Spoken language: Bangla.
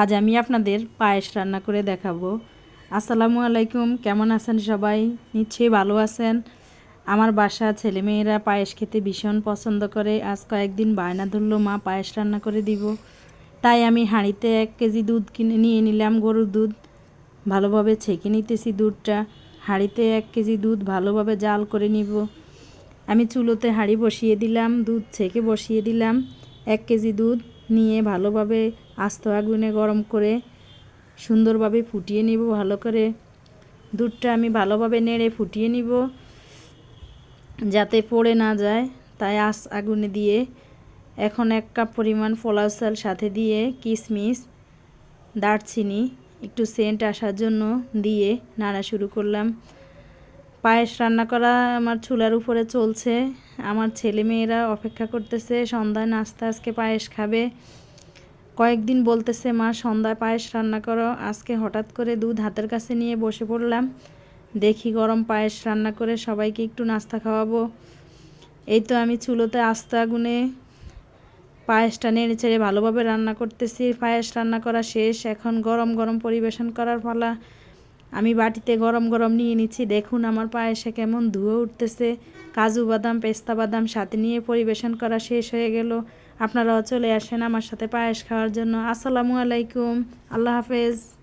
আজ আমি আপনাদের পায়েস রান্না করে দেখাবো। আসসালামু আলাইকুম, কেমন আছেন সবাই? নিশ্চয়ই ভালো আছেন। আমার বাসা ছেলেমেয়েরা পায়েস খেতে ভীষণ পছন্দ করে। আজ কয়েকদিন বায়না ধরলো মা পায়েস রান্না করে দিব। তাই আমি হাঁড়িতে এক কেজি দুধ কিনে নিয়ে নিলাম গরুর দুধ। ভালোভাবে ছেঁকে নিতেছি দুধটা। হাঁড়িতে এক কেজি দুধ ভালোভাবে জাল করে নিব। আমি চুলোতে হাঁড়ি বসিয়ে দিলাম, দুধ ছেঁকে বসিয়ে দিলাম। এক কেজি দুধ। নিয়ে ভালোভাবে আস্ত আগুনে গরম করে সুন্দরভাবে ফুটিয়ে নিব, ভালো করে। দুধটা আমি ভালোভাবে নেড়ে ফুটিয়ে নিব, যাতে পড়ে না যায়। তাই আস আগুনে দিয়ে এখন এক কাপ পরিমাণ পোলাও চাল, সাথে দিয়ে কিশমিশ দারচিনি, একটু সেন্ট আসার জন্য দিয়ে নাড়া শুরু করলাম। পায়েস রান্না করা আমার চুলার উপরে চলছে। আমার ছেলে মেয়েরা অপেক্ষা করতেছে, সন্ধ্যায় নাস্তা, আজকে পায়েস খাবে। কয়েকদিন বলতেছে, মা, সন্ধ্যায় পায়েস রান্না করো। আজকে হঠাৎ করে দুধ হাতের কাছে নিয়ে বসে পড়লাম। দেখি গরম পায়েস রান্না করে সবাইকে একটু নাস্তা খাওয়াবো। এই তো আমি চুলোতে আস্তে আগুনে পায়েসটা নেড়ে চেড়ে ভালোভাবে রান্না করতেছি। পায়েস রান্না করা শেষ, এখন গরম গরম পরিবেশন করার পালা। আমি বাটিতে গরম গরম নিয়ে নিচ্ছি। দেখুন আমার পায়েসে কেমন ধুয়ে উঠতেছে। কাজু বাদাম, পেস্তা বাদাম সাথে নিয়ে পরিবেশন করা শেষ হয়ে গেল। আপনারাও চলে আসেন আমার সাথে পায়েস খাওয়ার জন্য। আসসালামু আলাইকুম। আল্লাহ হাফেজ।